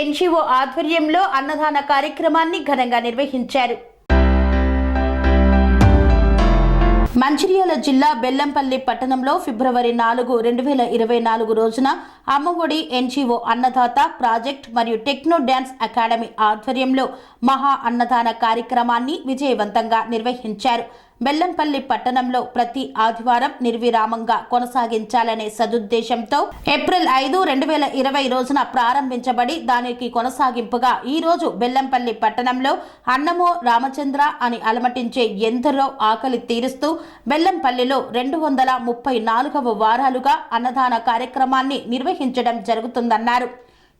NGO ఆధ్వర్యంలో అన్నదాన కార్యక్రమాన్ని ఘనంగా నిర్వహించారు. మంచిర్యాల జిల్లా బెల్లంపల్లి పట్టణంలో ఫిబ్రవరి నాలుగు రెండు వేల ఇరవై నాలుగు రోజున అమ్మఒడి ఎన్జిఓ అన్నదాత ప్రాజెక్ట్ మరియు టెక్నో డ్యాన్స్ అకాడమీ ఆధ్వర్యంలో మహా అన్నదాన కార్యక్రమాన్ని విజయవంతంగా నిర్వహించారు. బెల్లంపల్లి పట్టణంలో ప్రతి ఆదివారం నిర్విరామంగా కొనసాగించాలనే సదుద్దేశంతో ఏప్రిల్ ఐదు రెండు వేల ఇరవై రోజున ప్రారంభించబడి దానికి కొనసాగింపుగా ఈ రోజు బెల్లంపల్లి పట్టణంలో అన్నమో రామచంద్ర అని అలమటించే ఎందరో ఆకలి తీరుస్తూ బెల్లంపల్లిలో రెండు వందల ముప్పై నాలుగవ వారాలుగా అన్నదాన కార్యక్రమాన్ని నిర్వహించడం జరుగుతుందన్నారు.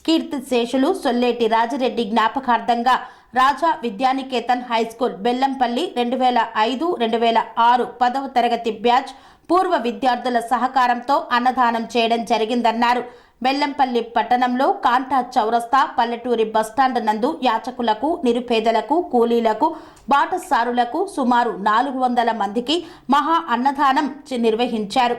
కీర్తి శేషులు సొల్లేటి రాజిరెడ్డి జ్ఞాపకార్థంగా రాజా విద్యానికేతన్ హై స్కూల్ బెల్లంపల్లి రెండు వేల ఐదు రెండు వేల ఆరు పదవ తరగతి బ్యాచ్ పూర్వ విద్యార్థుల సహకారంతో అన్నదానం చేయడం జరిగిందన్నారు. బెల్లంపల్లి పట్టణంలో కాంటా చౌరస్తా పల్లెటూరి బస్టాండ్ నందు యాచకులకు నిరుపేదలకు కూలీలకు బాటసారులకు సుమారు నాలుగు వందల మందికి మహా అన్నదానం నిర్వహించారు.